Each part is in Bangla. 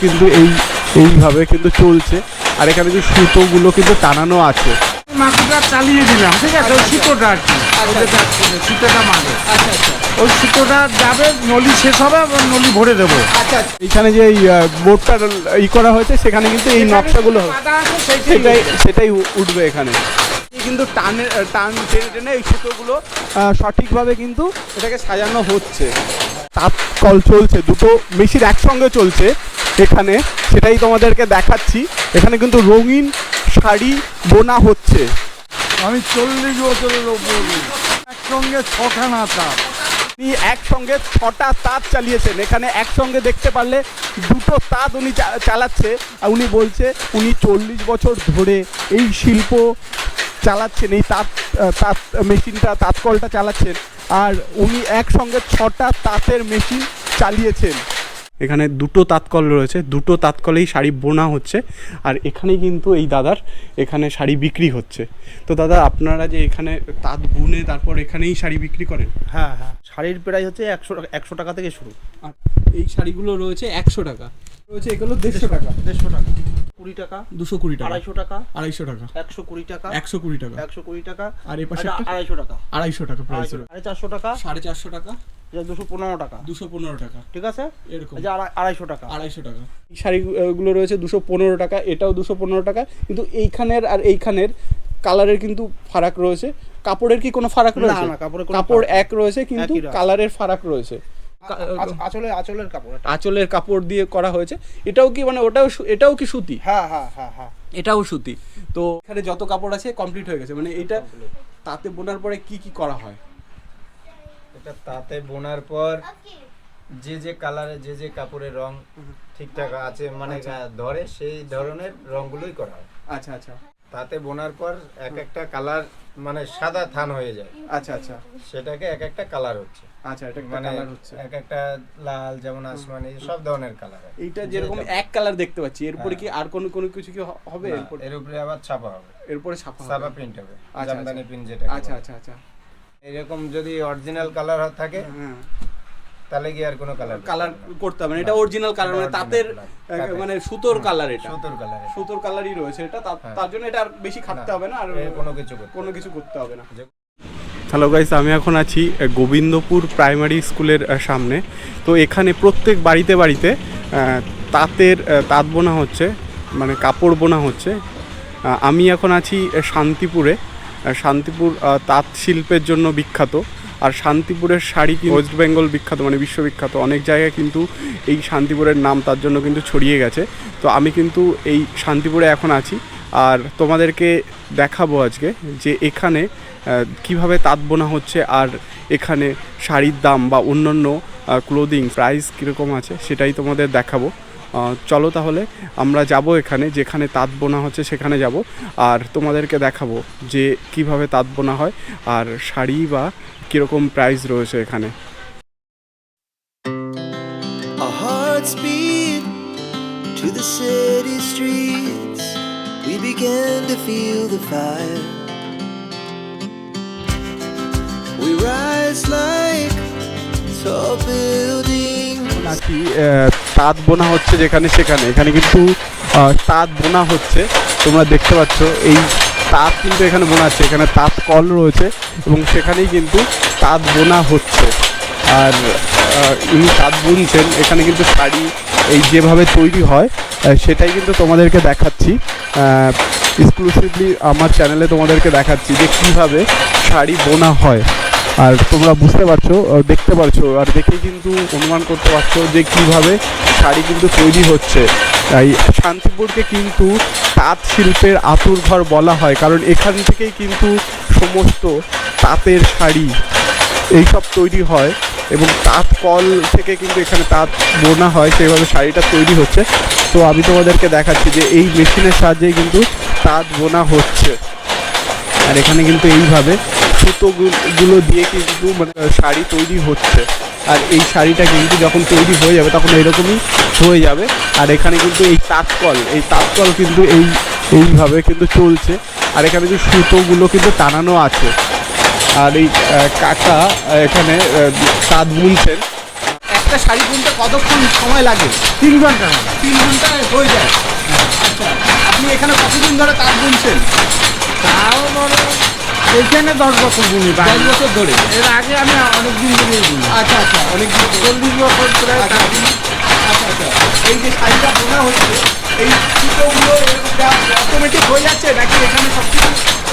কিন্তু এই এইভাবে কিন্তু চলছে। আর এখানে যে সুতোগুলো কিন্তু টানানো আছে। মাকুটা চালিয়ে দিলাম। ঠিক আছে ওই সুতোটা আর কি। যাচ্ছে, সুতোটা মারে। আচ্ছা আচ্ছা। ওই সুতোটা যাবে নলি শেষ হবে এবং নলি ভরে দেবো। আচ্ছা আচ্ছা। এইখানে যে বোর্ডটা ই করা হয়েছে সেখানে কিন্তু এই নকশাগুলো সেটাই সেটাই উঠবে এখানে। কিন্তু টানে টান টেনে টেনে এই সুতোগুলো সঠিকভাবে কিন্তু এটাকে সাজানো হচ্ছে। তাপ কল চলছে দুটো মেশিন একসঙ্গে চলছে এখানে সেটাই তোমাদেরকে দেখাচ্ছি। এখানে কিন্তু রঙিন শাড়ি বোনা হচ্ছে। আমি চল্লিশ বছরের ওপর একসঙ্গে ছখানা তাপ উনি একসঙ্গে ছটা তাঁত চালিয়েছেন। এখানে একসঙ্গে দেখতে পারলে দুটো তাঁত উনি চালাচ্ছে। আর উনি বলছে উনি চল্লিশ বছর ধরে এই শিল্প চালাচ্ছেন এই তাঁত তাঁত মেশিনটা তাঁতকলটা চালাচ্ছেন। আর উনি একসঙ্গে ছটা তাঁতের মেশিন চালিয়েছেন। এখানে দুটো তাঁতকল রয়েছে দুটো তাঁতকলেই শাড়ি বোনা হচ্ছে আর এখানে কিন্তু এই দাদার এখানে শাড়ি বিক্রি হচ্ছে। তো দাদা আপনারা যে এখানে তাঁত বুনে তারপর এখানেই শাড়ি বিক্রি করেন? হ্যাঁ হ্যাঁ। শাড়ির প্রাইস হচ্ছে একশো টাকা একশো টাকা থেকে শুরু। আর এই শাড়িগুলো রয়েছে একশো টাকা। রয়েছে এগুলো দেড়শো টাকা। দেড়শো টাকা। কুড়ি টাকা দুশো কুড়ি টাকা। আড়াইশো টাকা আড়াইশো টাকা। একশো কুড়ি টাকা একশো কুড়ি টাকা। একশো কুড়ি টাকা আর এই পাশে আড়াইশো টাকা। আড়াইশো টাকা প্রাইস সাড়ে চারশো টাকা। সাড়ে চারশো টাকা। দুশো পনেরো টাকা। দুশো পনেরো টাকা। ঠিক আছে? এরকম। এই যে আড়াই- আড়াইশো টাকা। আড়াইশো টাকা। এই শাড়িগুলো রয়েছে দুশো পনেরো টাকা এটাও দুশো পনেরো টাকা। কিন্তু এইখানের আর এইখানের কালারের কিন্তু ফারাক রয়েছে। কাপড়ের কি কোনো ফারাক রয়েছে? না, কাপড়ের কাপড় এক রয়েছে কিন্তু কালারের ফারাক রয়েছে। আচ- আঁচলে আঁচলের কাপড় আঁচলের কাপড় দিয়ে করা হয়েছে। এটাও কি মানে ওটাও এটাও কি সুতি? হ্যাঁ হ্যাঁ হ্যাঁ হ্যাঁ। এটাও সুতি। তো এখানে যত কাপড় আছে কমপ্লিট হয়ে গেছে। মানে এটা তাতে বোনার পরে কি কি করা হয়? এটা তাতে বোনার পর যে যে কালারে যে যে কাপড়ের রং ঠিকঠাক আছে মানে ধরে সেই ধরনের রংগুলোই করা হয়। আচ্ছা আচ্ছা। তাতে বোনার পর এক একটা কালার মানে সাদা থান হয়ে যায়। আচ্ছা আচ্ছা। সেটাকে এক একটা কালার হচ্ছে। আচ্ছা এটা মানে কালার হচ্ছে। এক একটা লাল যেমন আসমানি সব ধরনের কালার এইটা যেরকম এক কালার দেখতে পাচ্ছি এরপরে কি আর কোনো কোনো কিছু কি হবে? এর উপরে আবার ছাপা হবে। এরপরে ছাপা ছাপা প্রিন্ট হবে জামদানি। প্রিন্ট যেটা আচ্ছা আচ্ছা আচ্ছা। এরকম যদি অরিজিনাল কালার থাকে হ্যাঁ তাহলে কি আর কোনো কালার কালার করতে হবে না। এটা অরিজিনাল কালার মানে তাঁতের। মানে সুতোর কালার এটা। সুতোর কালার সুতোর কালারই রয়েছে এটা। হ্যাঁ। তার জন্য এটা আর বেশি খাটতে হবে না আর কোনো কিছু কোনো কিছু করতে হবে না। হ্যালো গাইস আমি এখন আছি গোবিন্দপুর প্রাইমারি স্কুলের সামনে। তো এখানে প্রত্যেক বাড়িতে বাড়িতে তাঁতের তাঁত বোনা হচ্ছে মানে কাপড় বোনা হচ্ছে। আমি এখন আছি শান্তিপুরে। শান্তিপুর তাঁত শিল্পের জন্য বিখ্যাত। আর শান্তিপুরের শাড়ি ওয়েস্ট বেঙ্গল বিখ্যাত মানে বিশ্ববিখ্যাত। অনেক জায়গায় কিন্তু এই শান্তিপুরের নাম তার জন্য কিন্তু ছড়িয়ে গেছে। তো আমি কিন্তু এই শান্তিপুরে এখন আছি। আর তোমাদেরকে দেখাবো আজকে যে এখানে কীভাবে তাঁত বোনা হচ্ছে আর এখানে শাড়ির দাম বা অন্যান্য ক্লোদিং প্রাইস কীরকম আছে সেটাই তোমাদের দেখাবো চলো তাহলে আমরা যাব এখানে, যেখানে তাঁত বোনা হচ্ছে সেখানে যাব আর তোমাদেরকে দেখাবো যে কীভাবে তাঁত বোনা হয় আর শাড়ি বা কীরকম প্রাইস রয়েছে এখানে to the city streets. We began to feel the fire. Rise like tall. নাকি তাঁত বোনা হচ্ছে যেখানে সেখানে। এখানে কিন্তু তাঁত বোনা হচ্ছে। তোমরা দেখতে পাচ্ছ, এই তাঁত কিন্তু এখানে বোনা হচ্ছে এখানে তাঁত কল রয়েছে এবং সেখানেই কিন্তু তাঁত বোনা হচ্ছে। আর ইনি তাঁত বুনছেন। এখানে কিন্তু শাড়ি, এই যেভাবে তৈরি হয় সেটাই কিন্তু তোমাদেরকে দেখাচ্ছি। এক্সক্লুসিভলি আমার চ্যানেলে তোমাদেরকে দেখাচ্ছি যে কীভাবে শাড়ি বোনা হয়। আর তোমরা বুঝতে পারছ দেখতে পারছ, আর দেখেই কিন্তু অনুমান করতে পারছ যে কীভাবে শাড়ি কিন্তু তৈরি হচ্ছে। তাই শান্তিপুরকে কিন্তু তাঁত শিল্পের আতুর ঘর বলা হয়, কারণ এখান থেকেই কিন্তু সমস্ত তাঁতের শাড়ি এইসব তৈরি হয় এবং তাঁত কল থেকে কিন্তু এখানে তাঁত বোনা হয়, সেইভাবে শাড়িটা তৈরি হচ্ছে। তো আমি তোমাদেরকে দেখাচ্ছি যে এই মেশিনের সাহায্যেই কিন্তু তাঁত বোনা হচ্ছে। আর এখানে কিন্তু এইভাবে সুতোগুলো দিয়ে কিন্তু মানে শাড়ি তৈরি হচ্ছে। আর এই শাড়িটা কিন্তু যখন তৈরি হয়ে যাবে তখন এরকমই হয়ে যাবে। আর এখানে কিন্তু এই তাঁতকল এই তাঁতকল কিন্তু এই এইভাবে কিন্তু চলছে। আর এখানে যে সুতোগুলো কিন্তু টানানো আছে। আর এই কাকা এখানে তাঁত বুনছেন। এক একটা শাড়ি বুনতে কতক্ষণ সময় লাগে? তিন ঘণ্টা। তিন ঘণ্টা হয়ে যায়। আচ্ছা আপনি এখানে কতদিন ধরে তাঁত বুনছেন? তাও ধরো এইখানে দশ বছর বুনি দশ বছর ধরে। এর আগে আমি অনেক দিন ধরে বুনি আচ্ছা আচ্ছা অনেক দিন চল্লিশ বছর প্রায় আচ্ছা, আচ্ছা আচ্ছা। এই যে শাড়িটা বোনা হচ্ছে এই সুতোগুলো অটোমেটিক হয়ে যাচ্ছে নাকি এখানে সব কিছু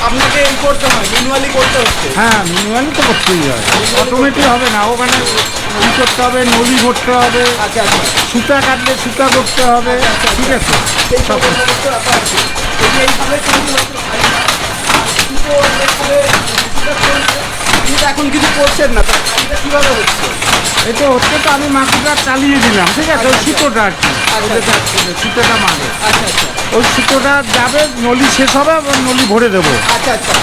আপনাকে এই করতে হয় ম্যানুয়ালি করতে হচ্ছে? হ্যাঁ ম্যানুয়ালি তো করতেই হয়। অটোমেটিক হবে না ওখানে ই করতে হবে নলি ভরতে হবে আচ্ছা আচ্ছা। সুতা কাটলে সুতা করতে হবে ঠিক আছে? সেই সব এই যে এইভাবে এখন কিছু করছেন না কীভাবে হচ্ছে? এটা হচ্ছে তো আমি মাটিটা চালিয়ে দিলাম ঠিক আছে? ওই সুতোটা আর কি। যাচ্ছে না, সুতোটা মারে আচ্ছা আচ্ছা। ওই সুতোটা যাবে নলি শেষ হবে আবার নলি ভরে দেবো। আচ্ছা আচ্ছা।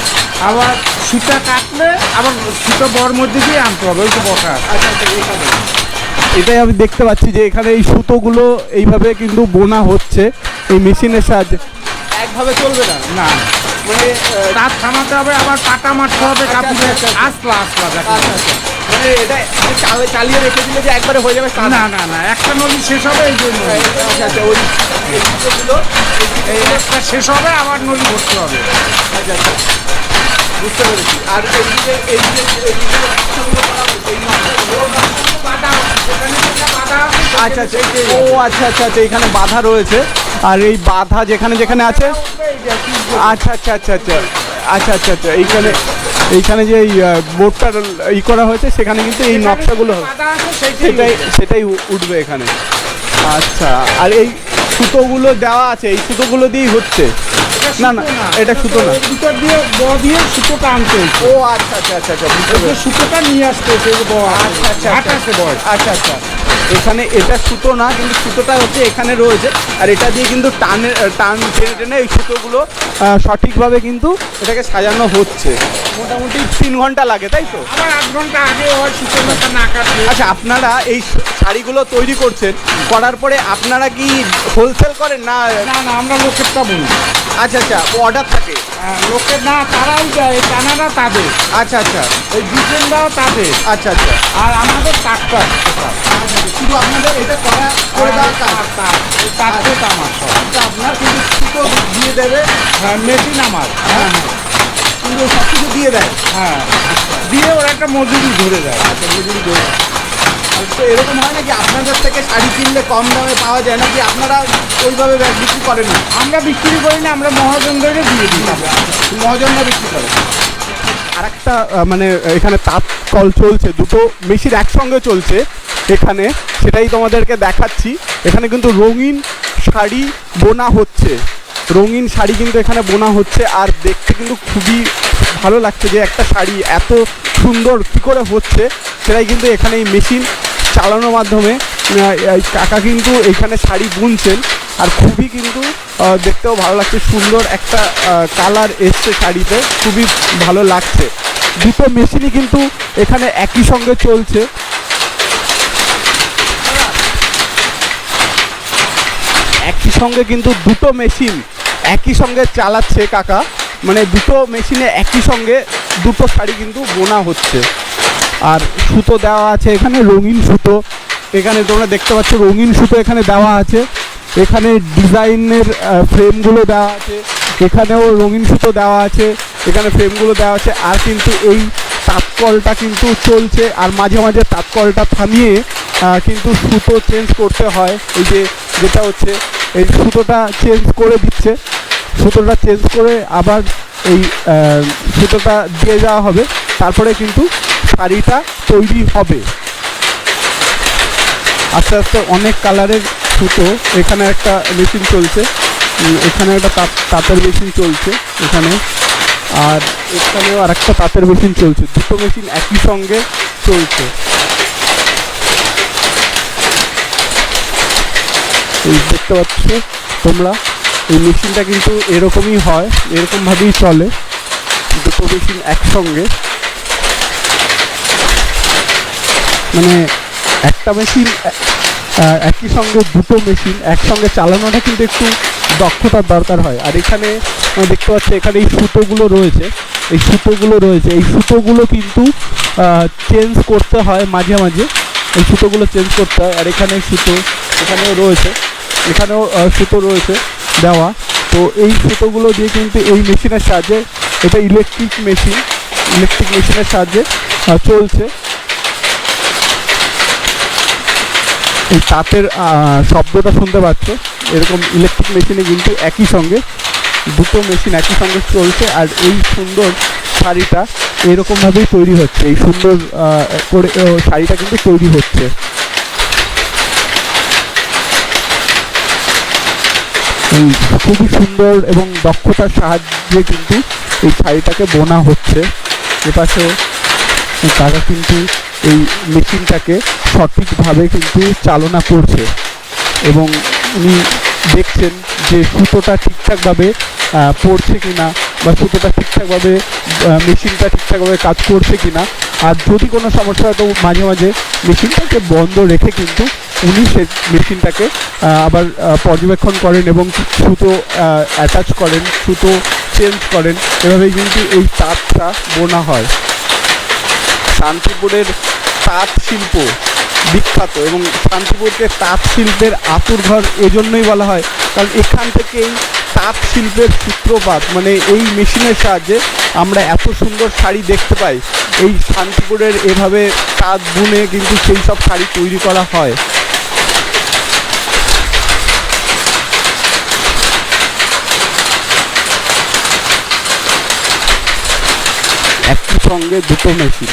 আবার সুতা কাটলে আবার সুতো বর মধ্যে দিয়ে আনতে হবে ওই তো বসা আচ্ছা আচ্ছা এটাই আমি দেখতে পাচ্ছি যে এখানে এই সুতোগুলো এইভাবে কিন্তু বোনা হচ্ছে এই মেশিনের সাহায্যে। একভাবে চলবে না? না। মানে তার থামাতে হবে আবার পাটা মারতে হবে কাপড়ে আচ্ছা, আচ্ছা। আসলা আসলা আচ্ছা। আচ্ছা। মানে এটা চালিয়ে রেখে দিলে যে একবারে হয়ে যাবে না না না একটা নলি শেষ হবে এই জন্য। আচ্ছা আচ্ছা এই একটা শেষ হবে আবার নলি ভরতে হবে। আচ্ছা আচ্ছা। বুঝতে পেরেছি। আর এইদিকে এইদিকে আচ্ছা আচ্ছা ও আচ্ছা আচ্ছা আচ্ছা এখানে বাধা রয়েছে। আর এই বাধা যেখানে যেখানে আছে? আচ্ছা আচ্ছা আচ্ছা আচ্ছা আচ্ছা আচ্ছা আচ্ছা এইখানে এইখানে যে এই বোর্ডটা ই করা হয়েছে সেখানে কিন্তু এই নকশাগুলো সেটাই সেটাই উঠবে এখানে। আচ্ছা আর এই সুতোগুলো দেওয়া আছে এই সুতোগুলো দিয়েই হচ্ছে। না না এটা সুতো না। সুতো ভিতর দিয়ে ব দিয়ে সুতোটা আনতে হয়েছে। ও আচ্ছা আচ্ছা আচ্ছা আচ্ছা। সুতোটা নিয়ে আসতে হয়েছে ব আচ্ছা আচ্ছা আছে আচ্ছা আচ্ছা। এখানে এটা সুতো না কিন্তু সুতোটা হচ্ছে এখানে রয়েছে। আর এটা দিয়ে কিন্তু টানে টান টেনে টেনে এই সুতোগুলো সঠিকভাবে কিন্তু এটাকে সাজানো হচ্ছে। মোটামুটি তিন ঘণ্টা লাগে তাই তো? আবার আধ ঘণ্টা আগে আচ্ছা আপনারা এই শাড়িগুলো তৈরি করছেন করার পরে আপনারা কি হোলসেল করেন না? না না আমরা লোকেরটা বলি আচ্ছা আচ্ছা অর্ডার থাকে। হ্যাঁ, লোকের না তারাই যায় টানারা তাদের। আচ্ছা আচ্ছা। ওই ডিজাইনটাও তাদের। আচ্ছা আচ্ছা। আর আমাদের টাটকা শুধু আপনাদের এটা করা করে দেওয়ার কাজ। আমার আচ্ছা, আপনার কিন্তু সুতো দিয়ে দেবে। হ্যাঁ মেশিন আমার। হ্যাঁ হ্যাঁ। কিন্তু সব কিছু দিয়ে দেয়। হ্যাঁ দিয়ে ওরা একটা মজুরি ধরে দেয়। আচ্ছা মজুরি দেবে আর তো এরকম হয় নাকি আপনাদের থেকে শাড়ি কিনলে কম দামে পাওয়া যায় নাকি? আপনারা ওইভাবে বিক্রি করেন না? আমরা বিক্রি করি না আমরা মহাজনদেরকে দিয়ে দিই। মহাজনরা বিক্রি করে। আর একটা মানে এখানে তাঁত কল চলছে দুটো মেশিন একসঙ্গে চলছে। এখানে, সেটাই তোমাদেরকে দেখাচ্ছি। এখানে কিন্তু রঙিন শাড়ি বোনা হচ্ছে। রঙিন শাড়ি কিন্তু এখানে বোনা হচ্ছে, আর দেখতে কিন্তু খুবই ভালো লাগছে যে একটা শাড়ি এত সুন্দর কী করে হচ্ছে, সেটাই কিন্তু এখানে এই মেশিন চালানোর মাধ্যমে কাকা কিন্তু এখানে শাড়ি বুনছেন, আর খুবই কিন্তু দেখতেও ভালো লাগছে, সুন্দর একটা কালার এসছে শাড়িতে, খুবই ভালো লাগছে। দুটো মেশিনই কিন্তু এখানে একই সঙ্গে চলছে একই সঙ্গে কিন্তু দুটো মেশিন একই সঙ্গে চালাচ্ছে কাকা। মানে দুটো মেশিনে একই সঙ্গে দুটো শাড়ি কিন্তু বোনা হচ্ছে। আর সুতো দেওয়া আছে এখানে, রঙিন সুতো। এখানে তোমরা দেখতে পাচ্ছ রঙিন সুতো এখানে দেওয়া আছে। এখানে ডিজাইনের ফ্রেমগুলো দেওয়া আছে। এখানেও রঙিন সুতো দেওয়া আছে। এখানে ফ্রেমগুলো দেওয়া আছে। আর কিন্তু এই তাৎকলটা কিন্তু চলছে আর মাঝে মাঝে তাৎকলটা থামিয়ে কিন্তু সুতো চেঞ্জ করতে হয়। এই যে যেটা হচ্ছে, এই সুতোটা চেঞ্জ করে দিচ্ছে। সুতোটা চেঞ্জ করে আবার এই সুতোটা দিয়ে যাওয়া হবে। তারপরে কিন্তু শাড়িটা তৈরি হবে। আস্তে আস্তে অনেক কালারের সুতো। এখানে একটা মেশিন চলছে। এখানে একটা তাঁত- তাঁতের মেশিন চলছে এখানে। এখানেও আর একটা তাঁতের মেশিন চলছে। দুটো মেশিন একই সঙ্গে চলছে। এই দেখতে পাচ্ছ তোমরা, এই মেশিনটা কিন্তু এরকমই হয়, এরকমভাবেই চলে। দুটো মেশিন একসঙ্গে। মানে একটা মেশিন একই সঙ্গে দুটো মেশিন একসঙ্গে চালানোটা কিন্তু একটু দক্ষতার দরকার হয়। আর এখানে দেখতে পাচ্ছি এখানে এই সুতোগুলো রয়েছে। এই সুতোগুলো রয়েছে। এই সুতোগুলো কিন্তু চেঞ্জ করতে হয় মাঝে মাঝে। এই সুতোগুলো চেঞ্জ করতে হয়। আর এখানে সুতো, এখানেও রয়েছে। এখানেও সুতো রয়েছে দেওয়া। তো এই সুতোগুলো দিয়ে কিন্তু এই মেশিনের সাহায্যে, এটা ইলেকট্রিক মেশিন ইলেকট্রিক মেশিনের সাহায্যে চলছে। এই তাঁতের শব্দটা শুনতে পাচ্ছ? এরকম ইলেকট্রিক মেশিনে কিন্তু একই সঙ্গে দুটো মেশিন একই সঙ্গে চলছে আর এই সুন্দর শাড়িটা এরকমভাবেই তৈরি হচ্ছে। এই সুন্দর করে শাড়িটা কিন্তু তৈরি হচ্ছে। এই খুবই সুন্দর এবং দক্ষতার সাহায্যে কিন্তু এই শাড়িটাকে বোনা হচ্ছে। এপাশে তারা কিন্তু এই মেশিনটাকে সঠিকভাবে কিন্তু চালনা করছে। এবং উনি দেখছেন যে সুতোটা ঠিকঠাকভাবে পড়ছে কিনা বা সুতোটা ঠিকঠাকভাবে মেশিনটা ঠিকঠাকভাবে কাজ করছে কি না আর যদি কোনো সমস্যা হয় তো মাঝে মাঝে মেশিনটাকে বন্ধ রেখে কিন্তু উনি সে মেশিনটাকে আবার পর্যবেক্ষণ করেন এবং সুতো অ্যাটাচ করেন, সুতো চেঞ্জ করেন। এভাবেই কিন্তু এই তাঁতটা বোনা হয়। শান্তিপুরের তাঁত শিল্প বিখ্যাত এবং শান্তিপুরকে তাঁত শিল্পের আতুর ঘর এজন্যই বলা হয়। কারণ এখান থেকেই তাঁত শিল্পের সূত্রপাত মানে এই মেশিনের সাহায্যে আমরা এত সুন্দর শাড়ি দেখতে পাই। এই শান্তিপুরের এভাবে তাঁত বুনে কিন্তু সেই সব শাড়ি তৈরি করা হয়। একই সঙ্গে দুটো মেশিন।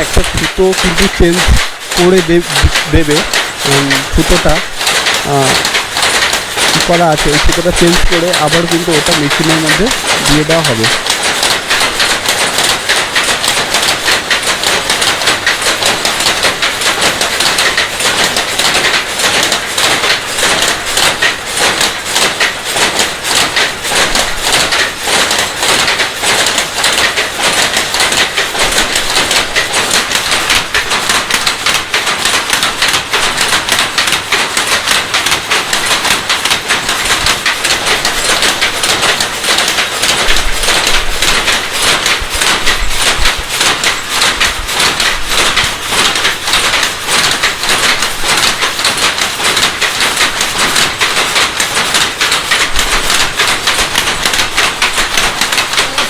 একটা সুতো কিন্তু চেঞ্জ করে দেবে সুতোটা। করা আছে? এই সুতোটা চেঞ্জ করে আবার কিন্তু ওটা মেশিনের মধ্যে দিয়ে দেওয়া হবে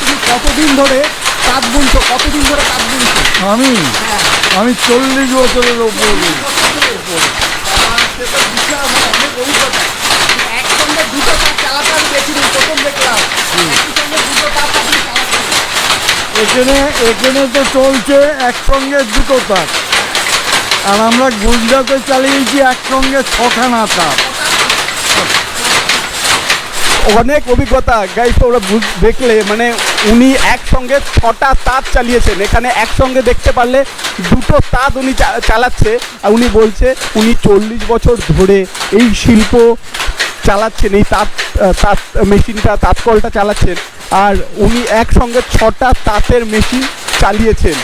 তুমি কতদিন ধরে তাঁত বুনছো কতদিন ধরে তাঁত বুনছো আমি? আমি চল্লিশ বছরের ওপর এখানে এখানে তো চলছে একসঙ্গে দুটো তাঁত আর আমরা গুজরাটে চালিয়েছি একসঙ্গে ছখানা তাঁত অনেক অভিজ্ঞতা। গাইস তোমরা দেখলে মানে উনি একসঙ্গে ছটা তাঁত চালিয়েছেন। এখানে একসঙ্গে দেখতে পারলে দুটো তাঁত উনি চালাচ্ছে। আর উনি বলছে, উনি চল্লিশ বছর ধরে এই শিল্প চালাচ্ছেন, এই তাঁত তাঁত মেশিনটা তাঁত কলটা চালাচ্ছেন। আর উনি একসঙ্গে ছটা তাঁতের মেশিন চালিয়েছেন।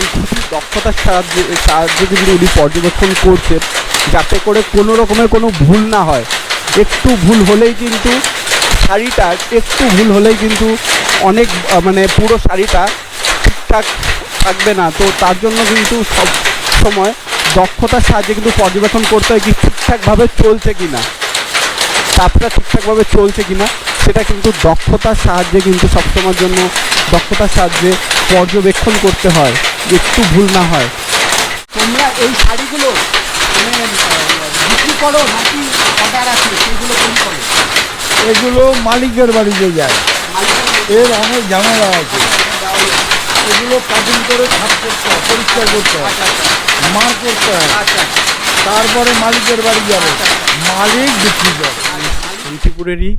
এই খুবই দক্ষতার সাহায্যে সাহায্যে কিন্তু উনি পর্যবেক্ষণ করছেন, যাতে করে কোনো রকমের কোনো ভুল না হয়। একটু ভুল হলেই কিন্তু শাড়িটা, একটু ভুল হলেই কিন্তু অনেক মানে পুরো শাড়িটা ঠিকঠাক থাকবে না। তো তার জন্য কিন্তু সব সময় দক্ষতার সাহায্যে কিন্তু পর্যবেক্ষণ করতে হয় কি ঠিকঠাকভাবে চলছে কি না তাপটা ঠিকঠাকভাবে চলছে কি না সেটা কিন্তু দক্ষতার সাহায্যে কিন্তু সবসময়ের জন্য দক্ষতার সাহায্যে পর্যবেক্ষণ করতে হয়, একটু ভুল না হয়। তোমরা এই শাড়িগুলো মানে বিক্রি করো নাকি অর্ডার আছে সেগুলো কোন করো। এগুলো মালিকের বাড়িতে যায়। এর অনেক ঝামেলা আছে। এগুলো কাটিং করে সাফ করতে হয় পরিষ্কার করতে হয়। মার করতে হয়। আচ্ছা তারপরে মালিকের বাড়ি যাবে। মালিক বিক্রি করে। শান্তিপুরেরই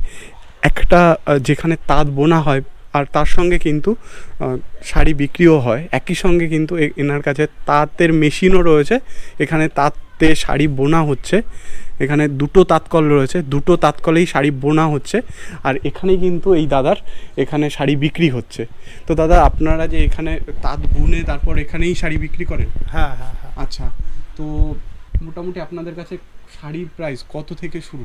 একটা যেখানে তাঁত বোনা হয় আর তার সঙ্গে কিন্তু শাড়ি বিক্রিও হয়। একই সঙ্গে কিন্তু এ- এনার কাছে তাঁতের মেশিনও রয়েছে। এখানে তাঁতে শাড়ি বোনা হচ্ছে। এখানে দুটো তাঁতকল রয়েছে। দুটো তাঁতকলেই শাড়ি বোনা হচ্ছে। আর এখানেই কিন্তু এই দাদার এখানে শাড়ি বিক্রি হচ্ছে। তো দাদা আপনারা যে এখানে তাঁত বুনে তারপর এখানেই শাড়ি বিক্রি করেন? হ্যাঁ হ্যাঁ হ্যাঁ। আচ্ছা। তো মোটামুটি আপনাদের কাছে শাড়ির প্রাইস কত থেকে শুরু?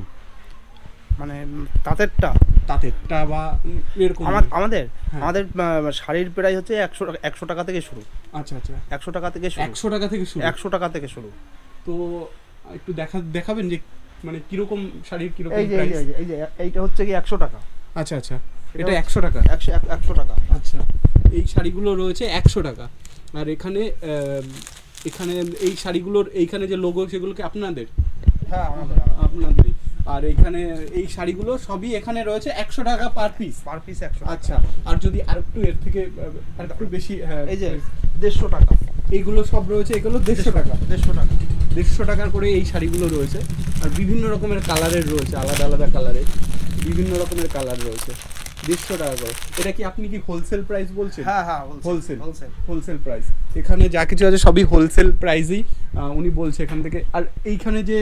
মানে তাঁতেরটা? তাঁতেরটা বা এরকম। আমাদের? হ্যাঁ। আমাদের শাড়ির প্রাইস হচ্ছে একশো একশো টাকা থেকে শুরু। আচ্ছা আচ্ছা। একশো টাকা থেকে শুরু। একশো টাকা থেকে শুরু? একশো টাকা থেকে শুরু। তো একটু দেখা দেখাবেন যে মানে কীরকম শাড়ির কীরকম এই যে এই প্রাইস যে- এই যে এই যে এইটা হচ্ছে কি একশো টাকা। আচ্ছা আচ্ছা। এটা একশো টাকা? একশো এক- একশো টাকা। আচ্ছা। এই শাড়িগুলো রয়েছে একশো টাকা। আর এখানে এখানে এই শাড়িগুলোর এইখানে যে লোগো সেগুলো কি আপনাদের? হ্যাঁ আমাদের আপনাদেরই। আর এইখানে এই শাড়িগুলো সবই এখানে রয়েছে একশো টাকা পার পিস পার পিস একশো আচ্ছা। আর যদি আরেকটু এর থেকে আর একটু বেশি হ্যাঁ, এই যে দেড়শো টাকা। এইগুলো সব রয়েছে এগুলো দেড়শো টাকা দেড়শো টাকা। দেড়শো টাকার করে এই শাড়িগুলো রয়েছে। আর বিভিন্ন রকমের কালারের রয়েছে আলাদা আলাদা কালারের বিভিন্ন রকমের কালার রয়েছে। দেড়শো টাকা করে। এটা কি আপনি কি হোলসেল প্রাইস বলছেন? হ্যাঁ হ্যাঁ হোলসেল হোলসেল হোলসেল প্রাইস এখানে যা কিছু আছে সবই হোলসেল প্রাইসই উনি বলছে এখান থেকে। আর এইখানে যে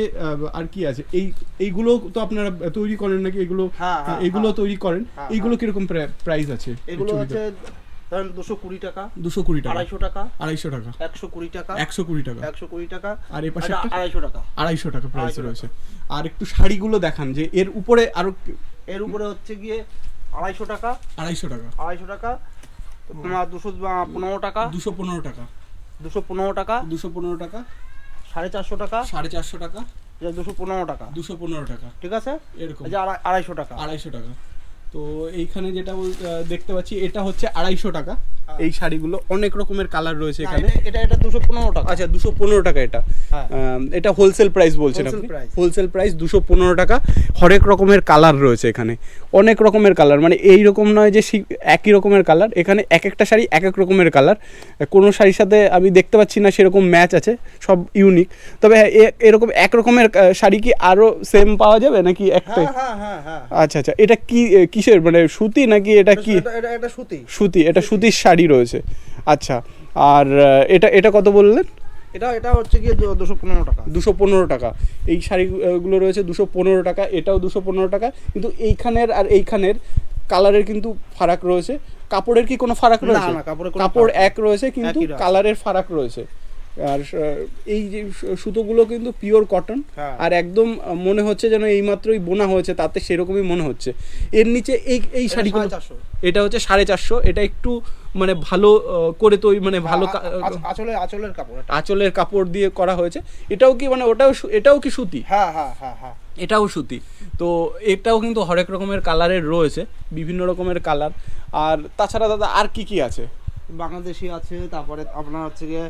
আর কি আছে? এই এইগুলো তো আপনারা তৈরি করেন নাকি? এগুলো হ্যাঁ, হ্যাঁ, এগুলো হ্যাঁ। তৈরি করেন। এইগুলো কীরকম প্রাইস আছে এগুলো হচ্ছে ধরেন দুশো কুড়ি টাকা দুশো কুড়ি টাকা। আড়াইশো টাকা আড়াইশো টাকা। একশো কুড়ি টাকা একশো কুড়ি টাকা। একশো কুড়ি টাকা আর এই পাশে আড়াইশো টাকা। আড়াইশো টাকা প্রাইস রয়েছে। আর একটু শাড়িগুলো দেখান যে এর উপরে আরও এর উপরে হচ্ছে গিয়ে আড়াইশো টাকা। আড়াইশো টাকা। আড়াইশো টাকা দুশো পনেরো টাকা। দুশো পনেরো টাকা। দুশো পনেরো টাকা। দুশো পনেরো টাকা। সাড়ে চারশো টাকা। সাড়ে চারশো টাকা। দুশো পনেরো টাকা। দুশো পনেরো টাকা। ঠিক আছে? এরকম। আড়াইশো টাকা। আড়াইশো টাকা। তো এইখানে যেটা দেখতে পাচ্ছি এটা হচ্ছে আড়াইশো টাকা। এই শাড়িগুলো অনেক রকমের কালার রয়েছে এখানে। এটা- এটা দুশো পনেরো টাকা। আচ্ছা দুশো পনেরো টাকা এটা। হ্যাঁ। এটা হোলসেল প্রাইস বলছেন আপনি? হোলসেল প্রাইস দুশো পনেরো টাকা। হরেক রকমের কালার রয়েছে এখানে। অনেক রকমের কালার। মানে এই রকম নয় যে একই রকমের কালার। এখানে এক একটা শাড়ি এক এক রকমের কালার। কোনো শাড়ির সাথে আমি দেখতে পাচ্ছি না সেরকম ম্যাচ আছে সব ইউনিক তবে হ্যাঁ, এরকম এক রকমের শাড়ি কি আরও সেম পাওয়া যাবে নাকি একটাই হ্যাঁ হ্যাঁ হ্যাঁ হ্যাঁ। আচ্ছা আচ্ছা। এটা কি এ, কিসের? মানে সুতি নাকি এটা কি? এটা সুতি। সুতি এটা সুতির শাড়ি রয়েছে। আচ্ছা আর এটা এটা কত বললেন? এটা এটা হচ্ছে গিয়ে দুশো পনেরো টাকা। দুশো পনেরো টাকা। এই শাড়িগুলো রয়েছে দুশো পনেরো টাকা এটাও দুশো পনেরো টাকা। কিন্তু এইখানের আর এইখানের কালারের কিন্তু ফারাক রয়েছে। কাপড়ের কি কোনো ফারাক রয়েছে? না, কাপড় এক রয়েছে কিন্তু কালারের ফারাক রয়েছে। আর এই যে সুতোগুলো কিন্তু পিওর কটন হ্যাঁ। আর একদম মনে হচ্ছে যেন এইমাত্রই বোনা হয়েছে তাতে সেরকমই মনে হচ্ছে। এর নিচে এই এই শাড়িগুলো চারশো। এটা হচ্ছে সাড়ে চারশো এটা একটু মানে ভালো করে তৈরি মানে ভালো আ- আ- আঁচলের আঁচলের কাপড়। আঁচলের কাপড় দিয়ে করা হয়েছে। এটাও কি মানে ওটাও এটাও কি সুতি? হ্যাঁ হ্যাঁ হ্যাঁ হ্যাঁ। এটাও সুতি। তো এটাও কিন্তু হরেক রকমের কালারের রয়েছে বিভিন্ন রকমের কালার আর তাছাড়া দাদা আর কি কি আছে? বাংলাদেশি আছে তারপরে আপনার হচ্ছে গিয়ে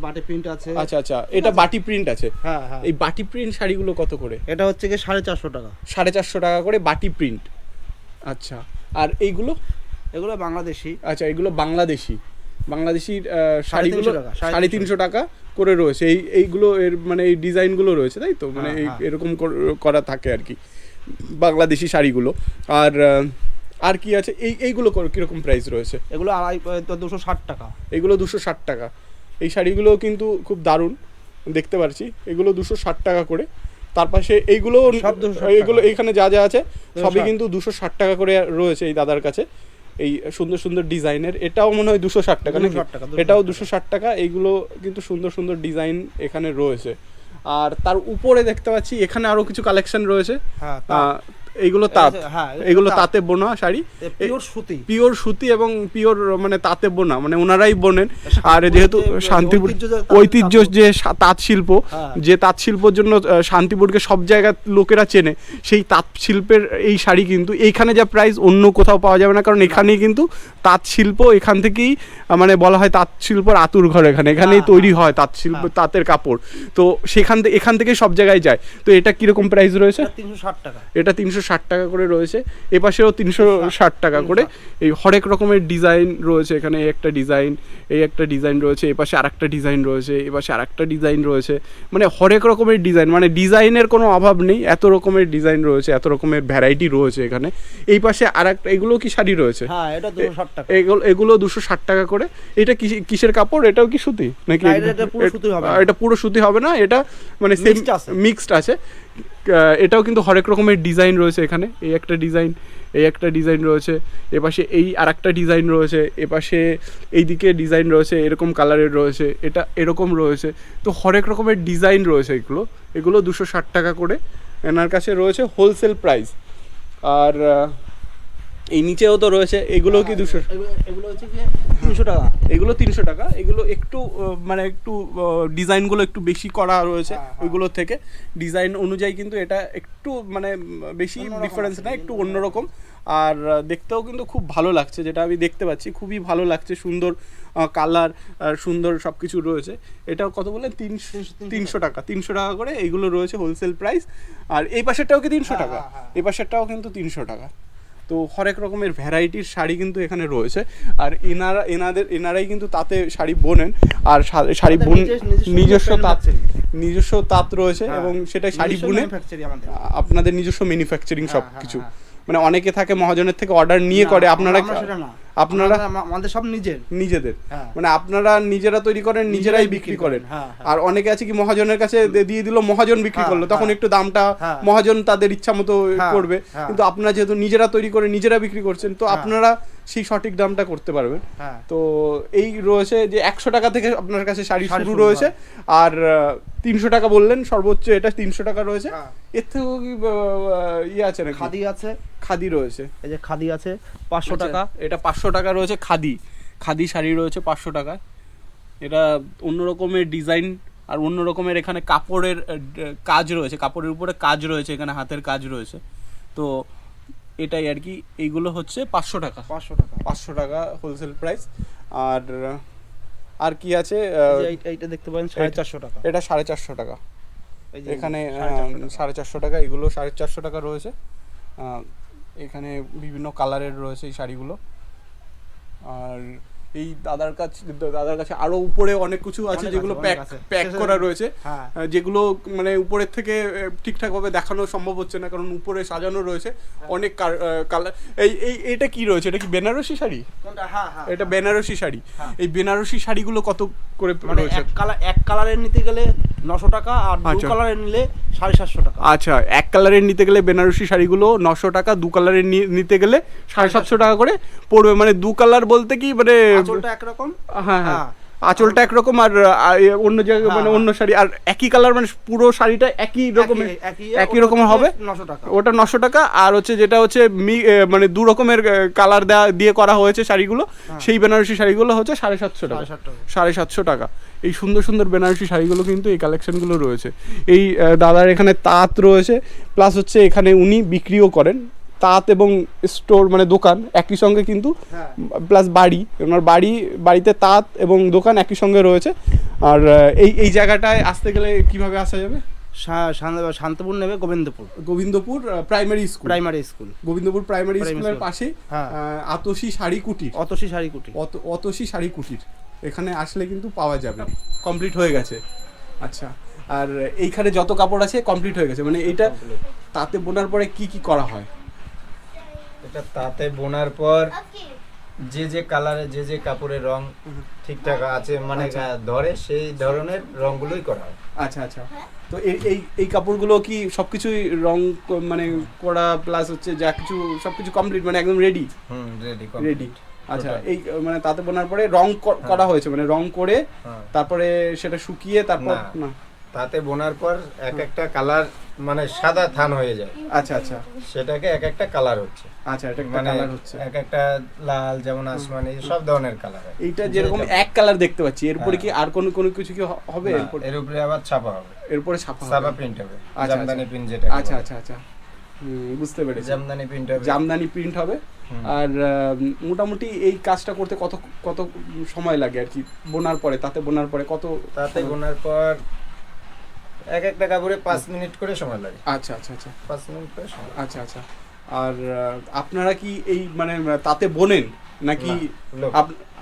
বাটি প্রিন্ট আছে। আচ্ছা আচ্ছা এটা বাটি প্রিন্ট আছে? হ্যাঁ হ্যাঁ। এই বাটি প্রিন্ট শাড়িগুলো কত করে? এটা হচ্ছে গিয়ে সাড়ে চারশো টাকা। সাড়ে চারশো টাকা করে বাটি প্রিন্ট আচ্ছা আর এইগুলো? এগুলো বাংলাদেশি। আচ্ছা এগুলো বাংলাদেশি। বাংলাদেশির আহ, শাড়িগুলো টাকা, সাড়ে তিনশো টাকা করে রয়েছে। এই এইগুলো এর মানে এই ডিজাইনগুলো রয়েছে তাই তো? মানে হ্যাঁ, হ্যাঁ। এরকম কর- থাকে আর কি বাংলাদেশি শাড়িগুলো। আর আর কি আছে? এই এইগুলো কর- কীরকম প্রাইস রয়েছে? এগুলো আড়াই দুশো ষাট টাকা। এগুলো দুশো ষাট টাকা। এই শাড়িগুলো কিন্তু খুব দারুণ দেখতে পারছি। এগুলো দুশো ষাট টাকা করে। তার পাশে এইগুলো সব 260 এইগুলো। এখানে যা যা আছে সবই কিন্তু দুশো ষাট টাকা করে রয়েছে এই দাদার কাছে। এই সুন্দর সুন্দর ডিজাইনের। এটাও মনে হয় দুশো ষাট টাকা নাকি? 260 টাকা, এটাও দুশো ষাট টাকা। এইগুলো কিন্তু সুন্দর সুন্দর ডিজাইন এখানে রয়েছে। আর তার উপরে দেখতে পাচ্ছি এখানে আরও কিছু কালেকশন রয়েছে। হ্যাঁ এইগুলো তাঁত। হ্যাঁ, এগুলো তাঁতে। বোনা শাড়ি। পিওর সুতি। পিওর সুতি এবং পিওর মানে তাঁতে বোনা মানে ওনারাই বোনেন। আর যেহেতু শান্তিপুর ঐতিহ্য যে তাঁত- শিল্প হ্যাঁ। যে তাঁত শিল্পর জন্য শান্তিপুরকে সব জায়গার লোকেরা চেনে সেই তাঁত শিল্পের এই শাড়ি কিন্তু এইখানে যা প্রাইস অন্য কোথাও পাওয়া যাবে না। কারণ এখানেই কিন্তু তাঁত শিল্প এখান থেকেই মানে বলা হয় তাঁত শিল্পর আতুর ঘর এখানে। এখানেই হ্যাঁ, তৈরি হয় তাঁত শিল্প তাঁতের কাপড়। তো সেখান থেকে এখান থেকে সব জায়গায় যায়। তো এটা কীরকম প্রাইস রয়েছে? তিনশো ষাট টাকা। এটা তিনশো ষাট ষাট টাকা করে রয়েছে। এপাশেও তিনশো ষাট টাকা করে। এই হরেক রকমের ডিজাইন রয়েছে এখানে এই একটা ডিজাইন এই একটা ডিজাইন রয়েছে এপাশে আর একটা ডিজাইন রয়েছে এপাশে পাশে আরেকটা ডিজাইন রয়েছে। মানে হরেক রকমের ডিজাইন মানে ডিজাইনের কোনো অভাব নেই এত রকমের ডিজাইন রয়েছে এত রকমের ভ্যারাইটি রয়েছে এখানে। এই পাশে আরেকটা এগুলো কি শাড়ি রয়েছে? হ্যাঁ এটা দুশো ষাট টাকা। এগুলো এগুলো দুশো ষাট টাকা করে। এটা কিসে- কিসের কাপড়? এটাও কি সুতি? নাকি এটা- পুরো সুতি হবে। না। এটা পুরো সুতি হবে না? এটা মানে। মিক্সড আছে। এটাও কিন্তু হরেক রকমের ডিজাইন রয়েছে এখানে। এই একটা ডিজাইন, এই একটা ডিজাইন রয়েছে, এপাশে এই আর একটা ডিজাইন রয়েছে, এপাশে এইদিকে ডিজাইন রয়েছে, এরকম কালারের রয়েছে, এটা এরকম রয়েছে। তো হরেক রকমের ডিজাইন রয়েছে এগুলো। এগুলো দুশো ষাট টাকা করে। এনার কাছে রয়েছে হোলসেল প্রাইস আর এই নিচেও তো রয়েছে এগুলো কি দুশো এগুলো- এগুলো হচ্ছে কি তিনশো টাকা। এগুলো তিনশো টাকা এগুলো একটু মানে একটু ডিজাইনগুলো একটু বেশি করা রয়েছে ওইগুলোর থেকে। ডিজাইন অনুযায়ী কিন্তু এটা একটু মানে বেশি ডিফারেন্স না একটু অন্যরকম। আর দেখতেও কিন্তু খুব ভালো লাগছে যেটা আমি দেখতে পাচ্ছি খুবই ভালো লাগছে সুন্দর কালার আর সুন্দর সব কিছু রয়েছে। এটাও কত বলে তিনশো তিনশো টাকা তিনশো টাকা করে এইগুলো রয়েছে হোলসেল প্রাইস আর এই পাশেরটাও কি তিনশো টাকা? এই পাশেরটাও কিন্তু তিনশো টাকা। তো হরেক রকমের ভ্যারাইটির শাড়ি কিন্তু এখানে রয়েছে। আর এনারা এনাদের এনারাই কিন্তু তাতে শাড়ি বোনেন। আর শাড়ি বোন নিজস্ব- তাঁত নিজস্ব তাঁত রয়েছে হ্যাঁ, এবং সেটাই শাড়ি বুনে আপনাদের নিজস্ব ম্যানুফ্যাকচারিং সব হ্যাঁ, কিছু হ্যাঁ। মানে অনেকে থাকে মহাজনের থেকে অর্ডার নিয়ে করে আপনারা। আপনারা আমাদের- সব নিজের নিজেদের হ্যাঁ। মানে আপনারা নিজেরা তৈরি করেন নিজেরাই বিক্রি করেন হ্যাঁ, হ্যাঁ। আর অনেকে আছে কি মহাজনের কাছে দিয়ে দিল মহাজন বিক্রি করল তখন। একটু দামটা। মহাজন তাদের ইচ্ছা মতো করবে। কিন্তু আপনারা যেহেতু নিজেরা তৈরি করে নিজেরা বিক্রি করছেন তো আপনারা সেই সঠিক দামটা করতে পারবেন হ্যাঁ। তো এই রয়েছে যে একশো টাকা থেকে আপনার কাছে শাড়ি শুরু রয়েছে। আর তিনশো টাকা বললেন সর্বোচ্চ এটা তিনশো টাকা রয়েছে। হ্যাঁ। এর থেকেও কি ইয়ে আছে না খাদি আছে। খাদি রয়েছে। এই যে খাদি আছে পাঁচশো টাকা। আচ্ছা, এটা পাঁচশো টাকা রয়েছে খাদি। খাদি শাড়ি রয়েছে পাঁচশো টাকা এটা অন্য রকমের ডিজাইন আর অন্য রকমের এখানে কাপড়ের কাজ রয়েছে। কাপড়ের উপরে কাজ রয়েছে এখানে হাতের কাজ রয়েছে। তো এটাই আর কি এইগুলো হচ্ছে পাঁচশো টাকা। পাঁচশো টাকা। পাঁচশো টাকা হোলসেল প্রাইস আর আর কি আছে এইটা দেখতে পারেন সাড়ে চারশো টাকা। এটা সাড়ে চারশো টাকা। এখানে। সাড়ে চারশো টাকা। এগুলো সাড়ে চারশো টাকা রয়েছে। এখানে বিভিন্ন কালারের রয়েছে এই শাড়িগুলো। আর এই দাদার কাছে দাদার কাছে আরও উপরে অনেক কিছু আছে যেগুলো প্যাক প্যাক করা রয়েছে। হ্যাঁ। যেগুলো মানে উপরের থেকে ঠিকঠাক ভাবে দেখানো সম্ভব হচ্ছে না কারণ উপরে সাজানো রয়েছে। হ্যাঁ। অনেক কালার এই এই এটা কি রয়েছে? এটা কি বেনারসি শাড়ি? হ্যাঁ এটা বেনারসি শাড়ি। এই বেনারসি শাড়িগুলো কত করে মানে রয়েছে? এক কালার এক কালারের নিতে গেলে নশো টাকা আর দু আচ্ছা। কালারের নিলে সাড়ে সাতশো টাকা। আচ্ছা এক কালারের নিতে গেলে বেনারসি শাড়িগুলো নশো টাকা দু কালারের নিতে গেলে সাড়ে সাতশো টাকা করে পড়বে। মানে দু কালার বলতে কি মানে আঁচলটা একরকম? হ্যাঁ হ্যাঁ। হ্যাঁ। আঁচলটা একরকম আর অন্য জায়গায় হ্যাঁ, মানে হ্যাঁ। অন্য শাড়ি আর একই কালার মানে পুরো শাড়িটা একই রকমের একই- একই রকমের হবে? ওটা নশো টাকা আর হচ্ছে যেটা হচ্ছে মানে দু রকমের কালার দেওয়া দিয়ে করা হয়েছে শাড়িগুলো সেই বেনারসি শাড়িগুলো হচ্ছে সাড়ে সাতশো টাকা। সাড়ে সাতশো টাকা। এই সুন্দর সুন্দর বেনারসি শাড়িগুলো কিন্তু এই কালেকশনগুলো রয়েছে। এই দাদার এখানে তাঁত রয়েছে প্লাস হচ্ছে এখানে উনি বিক্রিও করেন। তাঁত এবং স্টোর মানে দোকান একই সঙ্গে কিন্তু হ্যাঁ। প্লাস বাড়ি। ওনার বাড়ি বাড়িতে তাঁত এবং দোকান একই সঙ্গে রয়েছে। আর এই এই জায়গাটায় আসতে গেলে কীভাবে আসা যাবে? শান্তপুর নেবে Gobindapur. Gobindapur primary school primary school Gobindapur primary স্কুলের। পাশেই হ্যাঁ। আতসী শাড়ি কুটির। অতসী শাড়ি কুটি অত অতসী শাড়ি কুটির। এখানে আসলে কিন্তু পাওয়া যাবে। কমপ্লিট হয়ে গেছে। আচ্ছা আর এইখানে যত কাপড় আছে কমপ্লিট হয়ে গেছে। মানে এটা তাতে বোনার পরে কি কি করা হয়? এটা তাতে বোনার পর যে যে কালারে যে যে কাপড়ের রং ঠিকঠাক আছে মানে আচ্ছা। ধরে সেই ধরনের রংগুলোই করা হয়। আচ্ছা আচ্ছা। তো এই এই এই কাপড়গুলো কি সবকিছুই রং মানে করা প্লাস হচ্ছে যা কিছু সবকিছু কমপ্লিট মানে একদম রেডি হুম রেডি রেডি আচ্ছা এই মানে তাতে বোনার পরে রং করা হয়েছে মানে রং করে হ্যাঁ। তারপরে সেটা শুকিয়ে তারপর না। তাতে বোনার পর এক একটা কালার মানে সাদা থান হয়ে যায়। আচ্ছা আচ্ছা। সেটাকে এক একটা কালার হচ্ছে। আচ্ছা এটা একটা মানে কালার হচ্ছে। এক একটা লাল যেমন আসমানি সব ধরনের কালার হয়। এইটা যেরকম এক কালার দেখতে পাচ্ছি এরপরে কি আর কোনো কোনো কিছু কি হবে? এরপর এর উপরে আবার ছাপা হবে। এরপরে ছাপা হবে? ছাপা প্রিন্ট হবে। আচ্ছা, জামদানি আচ্ছা। প্রিন্ট যেটা আচ্ছা আচ্ছা আচ্ছা। বুঝতে পেরেছি। জামদানি প্রিন্ট হবে। জামদানি প্রিন্ট হবে। আর মোটামুটি এই কাজটা করতে কত কত সময় লাগে আর কি? বোনার পরে তাতে বোনার পরে কত তাতে বোনার পর এক একটা কাপড়ে পাঁচ মিনিট করে সময় লাগে। আচ্ছা আচ্ছা আচ্ছা। পাঁচ মিনিট করে সময় আচ্ছা আচ্ছা। আর আপনারা কি এই মানে তাতে বোনেন? নাকি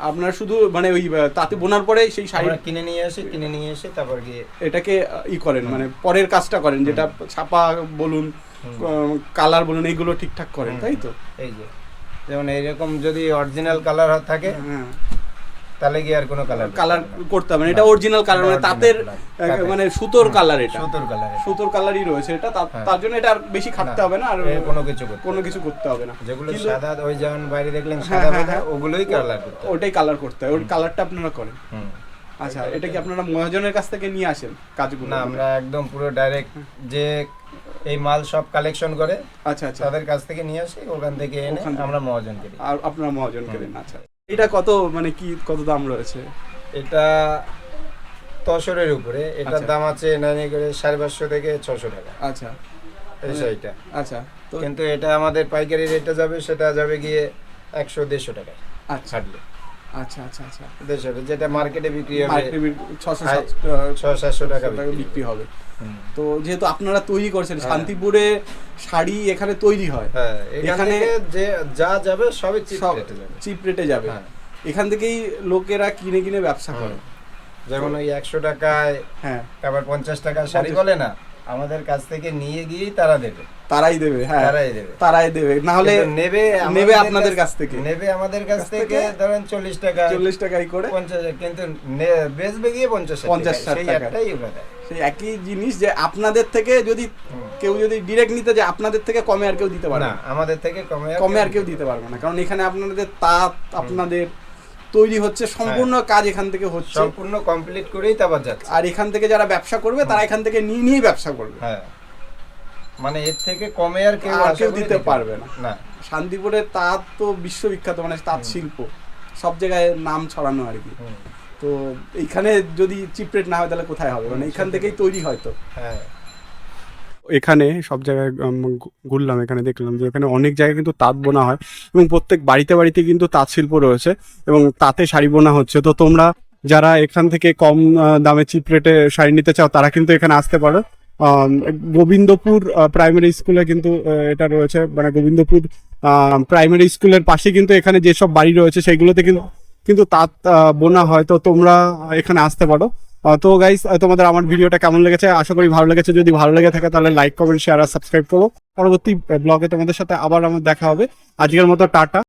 আপনারা শুধু মানে ওই তাতে বোনার পরে সেই শাড়ি কিনে নিয়ে আসি কিনে নিয়ে এসে তারপর গিয়ে এটাকে ই করেন মানে পরের কাজটা করেন যেটা ছাপা বলুন কালার বলুন এইগুলো ঠিকঠাক করেন তাই তো? এই যে। যেমন এইরকম যদি অরিজিনাল কালার থাকে হ্যাঁ। তাহলে কি আর কোনো কালার কালার করতে হবে না এটা অরিজিনাল কালার মানে তাঁতের। মানে সুতোর কালার এটা। সুতোর কালার সুতোর কালারই রয়েছে এটা হ্যাঁ। তার জন্য এটা আর বেশি খাটতে হবে না আর কোনো কিছু কোনো কিছু করতে হবে না। যেগুলো সাদা ওই যেমন বাইরে দেখলেন হ্যাঁ, সাদা হ্যাঁ। ওগুলোই কালার করতে ওটাই কালার করতে হয় ওই কালারটা আপনারা করেন। আচ্ছা এটা কি আপনারা মহাজনের কাছ থেকে নিয়ে আসেন কাজগুলো? না আমরা একদম পুরো ডাইরেক্ট যে এই মাল সব কালেকশন করে আচ্ছা আচ্ছা। তাদের কাছ থেকে নিয়ে আসি ওখান থেকে এনে আমরা মহাজনকে দিই। আর আপনারা মহাজনকে দেন আচ্ছা। এটা কত মানে কি কত দাম রয়েছে? এটা তসরের উপরে। এটার আচ্ছা। দাম আছে নানি করে সাড়ে পাঁচশো থেকে ছশো টাকা। আচ্ছা। এই শাড়িটা। আচ্ছা তো কিন্তু এটা আমাদের পাইকারি রেটটা যাবে সেটা যাবে গিয়ে একশো দেড়শো টাকা। আচ্ছা। ছাড়লে আচ্ছা আচ্ছা আচ্ছা। দেড়শো যেটা মার্কেটে বিক্রি হবে ছশো সাতশো টাকা বিক্রি হবে। তো যেহেতু আপনারা তৈরি করছেন হ্যাঁ। শান্তিপুরে শাড়ি এখানে তৈরি হয় হ্যাঁ এখানে- যে যা যাবে সবই চিপ সব রেটে যাবে। চিপ রেটে যাবে। হ্যাঁ। এখান থেকেই লোকেরা কিনে কিনে ব্যবসা করে। যেমন ওই একশো টাকায় হ্যাঁ। আবার পঞ্চাশ টাকা শাড়ি 50 বলে না? আমাদের কাছ থেকে নিয়ে গিয়েই তারা দেবে। তারাই দেবে হ্যাঁ। তারাই দেবে। তারাই দেবে। না হলে নেবে নেবে আপনাদের কাছ থেকে। নেবে আমাদের কাছ থেকে ধরেন চল্লিশ টাকা। চল্লিশ টাকাই করে? পঞ্চাশ কিন্তু নে- বেচবে গিয়ে পঞ্চাশ ষাট 50 টাকা। সেই একটাই সেই একই জিনিস যে আপনাদের থেকে যদি কেউ যদি ডিরেক্ট নিতে যায় আপনাদের থেকে কমে আর কেউ দিতে পারবে না না। আমাদের থেকে কমে কমে আর কেউ দিতে পারবে না। কারণ এখানে আপনাদের তাঁত আপনাদের তৈরি হচ্ছে সম্পূর্ণ কাজ এখান থেকে হচ্ছে। সম্পূর্ণ কমপ্লিট করেই তারপর যাচ্ছে। আর এখান থেকে যারা ব্যবসা করবে তারা এখান থেকে নিয়ে নিয়ে ব্যবসা করবে। হ্যাঁ। মানে এর থেকে কমে আর কেউ আর কেউ দিতে পারবে না। না। শান্তিপুরের তাঁত তো বিশ্ববিখ্যাত মানে তাঁত শিল্প। সব জায়গায় নাম ছড়ানো আর কি। তো এইখানে যদি চিপ রেট না হয় তাহলে কোথায় হবে? মানে এখান থেকেই তৈরি হয় তো। হ্যাঁ। এখানে সব জায়গায় ঘুরলাম এখানে দেখলাম যে এখানে অনেক জায়গায় কিন্তু তাঁত বোনা হয় এবং প্রত্যেক বাড়িতে বাড়িতে কিন্তু তাঁত শিল্প রয়েছে এবং তাতে শাড়ি বোনা হচ্ছে। তো তোমরা যারা এখান থেকে কম দামে চিপ রেটে শাড়ি নিতে চাও, তারা কিন্তু এখানে আসতে পারো। গোবিন্দপুর প্রাইমারি স্কুলে কিন্তু এটা রয়েছে। মানে গোবিন্দপুর প্রাইমারি স্কুলের পাশে কিন্তু এখানে যেসব বাড়ি রয়েছে, সেগুলোতে কিন্তু কিন্তু তাঁত বোনা হয়। তো তোমরা এখানে আসতে পারো। তো গাইস তোমাদের আমার ভিডিওটা কেমন লেগেছে? আশা করি ভালো লেগেছে। যদি ভালো লেগে থাকে, তাহলে লাইক কমেন্ট শেয়ার আর সাবস্ক্রাইব করো। পরবর্তী ব্লগে তোমাদের সাথে আবার আমার দেখা হবে। আজকের মতো টাটা।